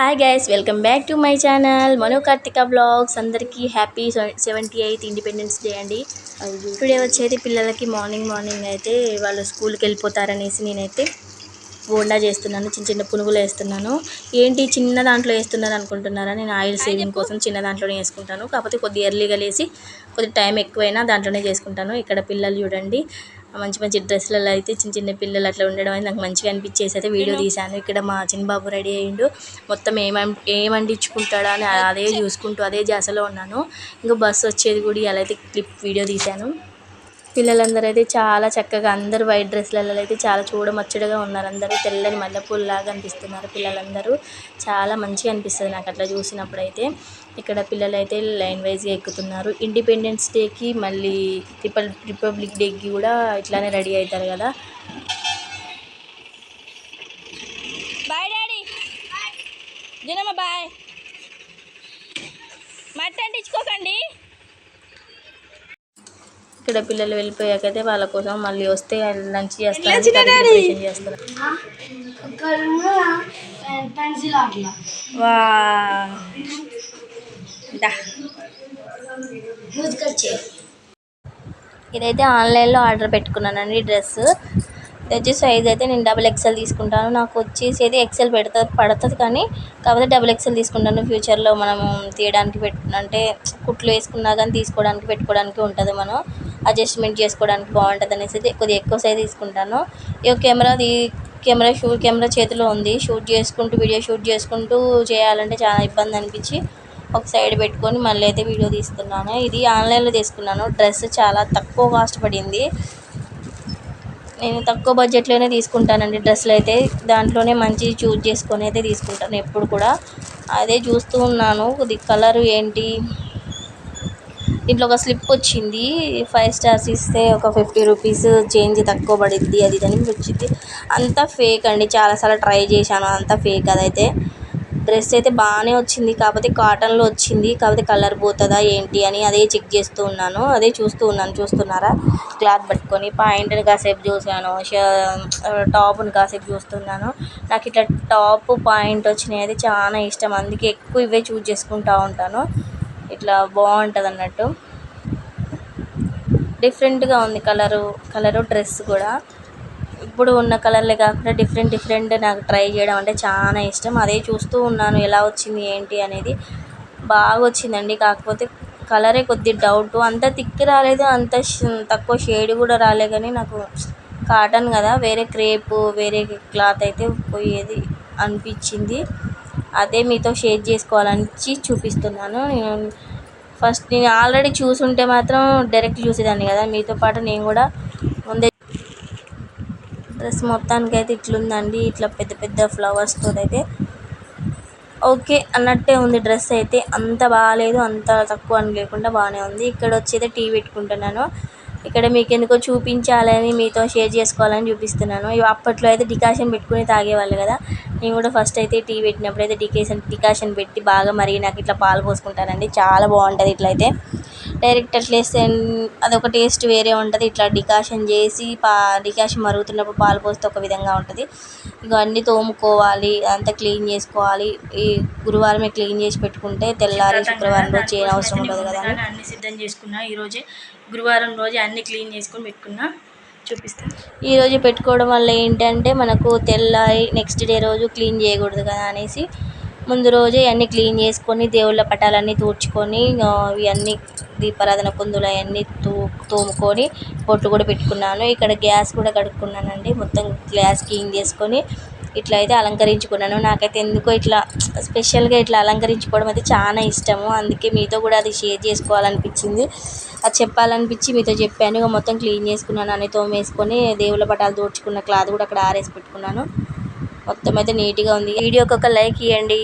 Hi guys welcome back to my channel Mano Karthika blogs అందరికీ happy seventy eighth independence day అండి. Today వచ్చేది పిల్లలకి morning morning అయితే వాళ్ళు స్కూల్కి వెళ్ళిపోతారనేసి నేనైతే బోండా చేస్తున్నాను చిన్న చిన్న పునుగులు వేస్తున్నాను. ఏంటి చిన్న దాంట్లో వేస్తున్నాను అనుకుంటున్నారా? నేను ఆయిల్ సేవింగ్ కోసం చిన్న దాంట్లోనే వేసుకుంటాను. కాకపోతే కొద్దిగా ఎర్లీగా లేసి కొద్ది టైం ఎక్కువైనా దాంట్లోనే చేసుకుంటాను. ఇక్కడ పిల్లలు చూడండి. మంచి మంచి డ్రెస్లలో అయితే చిన్న చిన్న పిల్లలు అట్లా ఉండడం అయితే నాకు మంచిగా అనిపించేసి అయితే వీడియో తీశాను. ఇక్కడ మా చిన్నబాబు రెడీ అయ్యిండు. మొత్తం ఏమ ఏం వండించుకుంటాడా అని అదే చూసుకుంటూ అదే జాసలో ఉన్నాను. ఇంకా బస్సు వచ్చేది కూడా ఇలా అయితే క్లిప్ వీడియో తీశాను. పిల్లలందరూ అయితే చాలా చక్కగా అందరూ వైట్ డ్రెస్లలో అయితే చాలా చూడముచ్చటగా ఉన్నారు అందరూ తెల్లని మల్లెపూలలాగా అనిపిస్తున్నారు పిల్లలందరూ. చాలా మంచిగా అనిపిస్తుంది నాకు అట్లా చూసినప్పుడు అయితే ఇక్కడ పిల్లలు అయితే లైన్ వైజ్గా ఎక్కుతున్నారు. ఇండిపెండెన్స్ డేకి మళ్ళీ రిపబ్ రిపబ్లిక్ డేకి కూడా ఇట్లానే రెడీ అవుతారు కదా. Bye daddy. దినమ్మ బాయ్. మట్టి అంటించుకోకండి ఇక్కడ పిల్లలు వెళ్ళిపోయాకైతే వాళ్ళ కోసం మళ్ళీ వస్తే లంచ్ చేస్తారు వా ఇదైతే ఆన్లైన్లో ఆర్డర్ పెట్టుకున్నానండి డ్రెస్. ఇది వచ్చి సైజ్ అయితే నేను డబుల్ ఎక్సెల్ తీసుకుంటాను. నాకు వచ్చేసి అయితే ఎక్సెల్ పెడుతుంది పడుతుంది కానీ కాకపోతే డబుల్ ఎక్సెల్ తీసుకుంటాను. ఫ్యూచర్లో మనం తీయడానికి పెట్ అంటే కుట్లు వేసుకున్నా కానీ తీసుకోవడానికి పెట్టుకోవడానికి ఉంటుంది మనం. అడ్జస్ట్మెంట్ చేసుకోవడానికి బాగుంటుంది అనేసి అయితే కొద్దిగా ఎక్కువ సైజ్ తీసుకుంటాను. ఇక కెమెరాది కెమెరా షూ కెమెరా చేతిలో ఉంది. షూట్ చేసుకుంటూ వీడియో షూట్ చేసుకుంటూ చేయాలంటే చాలా ఇబ్బంది అనిపించి ఒక సైడ్ పెట్టుకొని మళ్ళీ అయితే వీడియో తీస్తున్నాను. ఇది ఆన్లైన్లో తీసుకున్నాను. డ్రెస్ చాలా తక్కువ కాస్ట్ పడింది. నేను తక్కువ బడ్జెట్లోనే తీసుకుంటానండి డ్రెస్సులు అయితే. దాంట్లోనే మంచి చూజ్ చేసుకొని అయితే తీసుకుంటాను ఎప్పుడు కూడా. అదే చూస్తూ ఉన్నాను. కొద్ది కలర్ ఏంటి? దీంట్లో ఒక స్లిప్ వచ్చింది. ఫైవ్ స్టార్స్ ఇస్తే ఒక ఫిఫ్టీ రూపీస్ చేంజ్ తక్కువ పడిద్ది అది ఇది అని వచ్చింది అంతా ఫేక్ అండి. చాలాసార్లు ట్రై చేశాను అంతా ఫేక్ అదైతే. డ్రెస్ అయితే బాగానే వచ్చింది కాకపోతే కాటన్లో వచ్చింది కాకపోతే కలర్ పోతుందా ఏంటి అని అదే చెక్ చేస్తూ ఉన్నాను. అదే చూస్తూ ఉన్నాను చూస్తున్నారా? క్లాత్ పట్టుకొని పాయింట్ని కాసేపు చూసాను టాప్ని కాసేపు చూస్తున్నాను. నాకు ఇట్లా టాప్ పాయింట్ వచ్చినాయి అయితే చాలా ఇష్టం. అందుకే ఎక్కువ ఇవే చూజ్ చేసుకుంటూ ఉంటాను. ఇట్లా బాగుంటుంది అన్నట్టు డిఫరెంట్గా ఉంది కలరు కలరు డ్రెస్ కూడా. ఇప్పుడు ఉన్న కలర్లే కాకుండా డిఫరెంట్ డిఫరెంట్ నాకు ట్రై చేయడం అంటే చాలా ఇష్టం. అదే చూస్తూ ఉన్నాను ఎలా వచ్చింది ఏంటి అనేది బాగా వచ్చిందండి కాకపోతే కలరే కొద్ది డౌట్ అంత తిక్కి రాలేదు అంత తక్కువ షేడ్ కూడా రాలే కానీ నాకు కాటన్ కదా. వేరే క్రేప్ వేరే క్లాత్ అయితే పోయేది అనిపించింది. అదే మీతో షేర్ చేసుకోవాలని చూపిస్తున్నాను. నేను ఫస్ట్ నేను ఆల్రెడీ చూసుంటే మాత్రం డైరెక్ట్ చూసేదాన్ని కదా. మీతో పాటు నేను కూడా ముందే డ్రెస్ మొత్తానికి అయితే ఇట్లుందండి. ఇట్లా పెద్ద పెద్ద ఫ్లవర్స్తో అయితే ఓకే అన్నట్టే ఉంది డ్రెస్ అయితే. అంత బాగాలేదు అంత తక్కువ అని లేకుండా బాగానే ఉంది. ఇక్కడ వచ్చి అయితే టీ పెట్టుకుంటున్నాను. ఇక్కడ మీకు ఎందుకో చూపించాలని మీతో షేర్ చేసుకోవాలని చూపిస్తున్నాను. అప్పట్లో అయితే డికాషన్ పెట్టుకుని తాగేవాళ్ళు కదా. నేను కూడా ఫస్ట్ అయితే టీ పెట్టినప్పుడు అయితే డికేషన్ డికాషన్ పెట్టి బాగా మరిగి నాకు ఇట్లా పాలు పోసుకుంటానండి చాలా బాగుంటుంది ఇట్లయితే. డైరెక్ట్ అట్లా వేస్తే అదొక టేస్ట్ వేరే ఉంటుంది. ఇట్లా డికాషన్ చేసి పా డికాషన్ మరుగుతున్నప్పుడు పాలు పోస్తే ఒక విధంగా ఉంటుంది. ఇక అన్నీ తోముకోవాలి అంతా క్లీన్ చేసుకోవాలి. ఈ గురువారమే క్లీన్ చేసి పెట్టుకుంటే తెల్లారి శుక్రవారం రోజు చేయని అవసరం ఉండదు కదా అని. అన్ని సిద్ధం చేసుకున్నా ఈరోజే గురువారం రోజు అన్ని క్లీన్ చేసుకొని పెట్టుకున్నా చూపిస్తాను ఈరోజు పెట్టుకోవడం వల్ల ఏంటంటే మనకు తెల్లారి నెక్స్ట్ డే రోజు క్లీన్ చేయకూడదు కదా అనేసి ముందు రోజే అన్నీ క్లీన్ చేసుకొని దేవుళ్ళ పటాలన్నీ తూడ్చుకొని ఇవన్నీ దీపారాధన కుందులు అవన్నీ తూ తోముకొని బొట్టు కూడా పెట్టుకున్నాను. ఇక్కడ గ్యాస్ కూడా కడుక్కున్నానండి. మొత్తం గ్యాస్ క్లీన్ చేసుకొని ఇట్లా అయితే అలంకరించుకున్నాను. నాకైతే ఎందుకో ఇట్లా స్పెషల్గా ఇట్లా అలంకరించుకోవడం అయితే చాలా ఇష్టము. అందుకే మీతో కూడా అది షేర్ చేసుకోవాలనిపించింది. అది చెప్పాలనిపించి మీతో చెప్పాను. ఇక మొత్తం క్లీన్ చేసుకున్నాను. అన్ని తోమేసుకొని దేవుళ్ళ పటాలు తోడ్చుకున్న క్లాత్ కూడా అక్కడ ఆరేసి పెట్టుకున్నాను. మొత్తం అయితే నీట్గా ఉంది. వీడియోకి ఒక లైక్ ఇవ్వండి